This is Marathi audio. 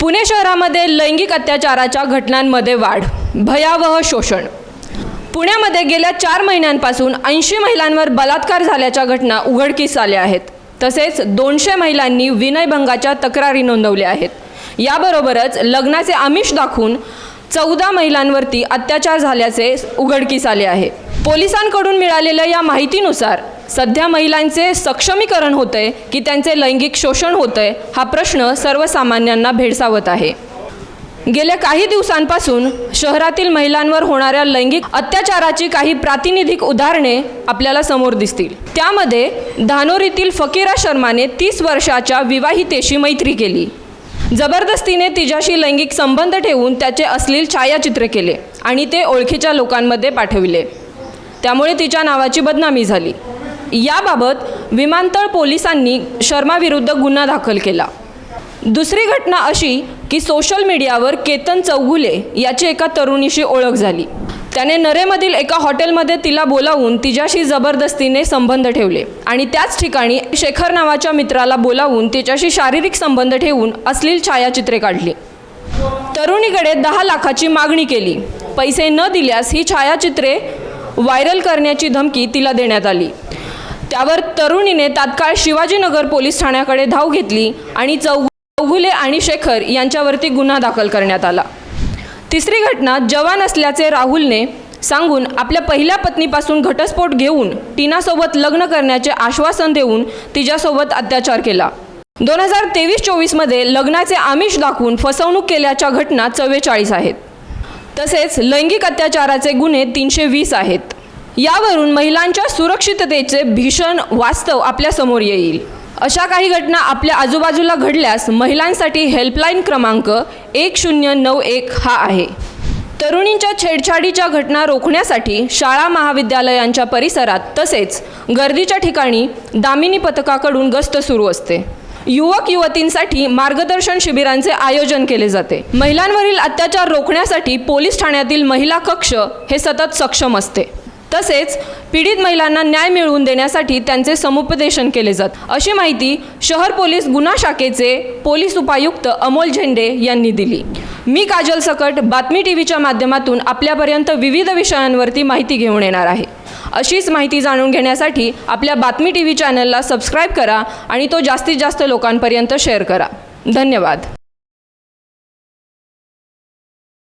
पुणे शहरामध्ये लैंगिक अत्याचाराच्या घटनांमध्ये वाढ भयावह शोषण. पुण्यामध्ये गेल्या चार महिन्यांपासून ऐंशी महिलांवर बलात्कार झाल्याच्या घटना उघडकीस आल्या आहेत. तसेच दोनशे महिलांनी विनयभंगाच्या तक्रारी नोंदवल्या आहेत. याबरोबरच लग्नाचे आमिष दाखवून चौदा महिलांवरती अत्याचार झाल्याचे उघडकीस आले आहे. पोलिसांकडून मिळालेल्या या माहितीनुसार सध्या महिलांचे सक्षमीकरण होतंय की त्यांचे लैंगिक शोषण होतंय हा प्रश्न सर्वसामान्यांना भेडसावत आहे. गेल्या काही दिवसांपासून शहरातील महिलांवर होणाऱ्या लैंगिक अत्याचाराची काही प्रातिनिधिक उदाहरणे आपल्याला समोर दिसतील. त्यामध्ये धानोरीतील फकीरा शर्माने तीस वर्षाच्या विवाहितेशी मैत्री केली. जबरदस्तीने तिच्याशी लैंगिक संबंध ठेवून त्याचे अश्लील छायाचित्र केले आणि ते ओळखीच्या लोकांमध्ये पाठविले. त्यामुळे तिच्या नावाची बदनामी झाली. याबाबत विमानतळ पोलिसांनी शर्माविरुद्ध गुन्हा दाखल केला. दुसरी घटना अशी की सोशल मीडियावर केतन चौगुले याची एका तरुणीशी ओळख झाली. त्याने नरेमधील एका हॉटेलमध्ये तिला बोलावून तिच्याशी जबरदस्तीने संबंध ठेवले आणि त्याच ठिकाणी शेखर नावाच्या मित्राला बोलावून तिच्याशी शारीरिक संबंध ठेवून अश्लील छायाचित्रे काढली. तरुणीकडे दहा लाखाची मागणी केली. पैसे न दिल्यास ही छायाचित्रे व्हायरल करण्याची धमकी तिला देण्यात आली. त्यावर तरुणीने तात्काळ शिवाजीनगर पोलीस ठाण्याकडे धाव घेतली आणि चौ चौगुले आणि शेखर यांच्यावरती गुन्हा दाखल करण्यात आला. तिसरी घटना जवान असल्याचे राहुलने सांगून आपल्या पहिल्या पत्नीपासून घटस्फोट घेऊन टीनासोबत लग्न करण्याचे आश्वासन देऊन तिच्यासोबत अत्याचार केला. दोन हजार तेवीस चोवीसमध्ये लग्नाचे आमिष दाखवून फसवणूक केल्याच्या घटना चव्वेचाळीस आहेत. तसेच लैंगिक अत्याचाराचे गुन्हे तीनशे वीस आहेत. यावरून महिलांच्या सुरक्षिततेचे भीषण वास्तव आपल्यासमोर येईल. अशा काही घटना आपल्या आजूबाजूला घडल्यास महिलांसाठी हेल्पलाईन क्रमांक एक शून्य नऊ एक हा आहे. तरुणींच्या छेडछाडीच्या घटना रोखण्यासाठी शाळा महाविद्यालयांच्या परिसरात तसेच गर्दीच्या ठिकाणी दामिनी पथकाकडून गस्त सुरू असते. युवक युवतींसाठी मार्गदर्शन शिबिरांचे आयोजन केले जाते. महिलांवरील अत्याचार रोखण्यासाठी पोलीस ठाण्यातील महिला कक्ष हे सतत सक्षम असते. तसेच पीडित महिलांना न्याय मिळवून देण्यासाठी त्यांचे समुपदेशन केले जात. अशी माहिती शहर पोलीस गुन्हा शाखेचे पोलीस उपायुक्त अमोल झेंडे यांनी दिली. मी काजल सकट बातमी टी व्हीच्या माध्यमातून आपल्यापर्यंत विविध विषयांवरती माहिती घेऊन येणार आहे. अशीच माहिती जाणून घेण्यासाठी आपल्या बातमी टी व्ही चॅनलला सबस्क्राईब करा आणि तो जास्तीत जास्त लोकांपर्यंत शेअर करा. धन्यवाद.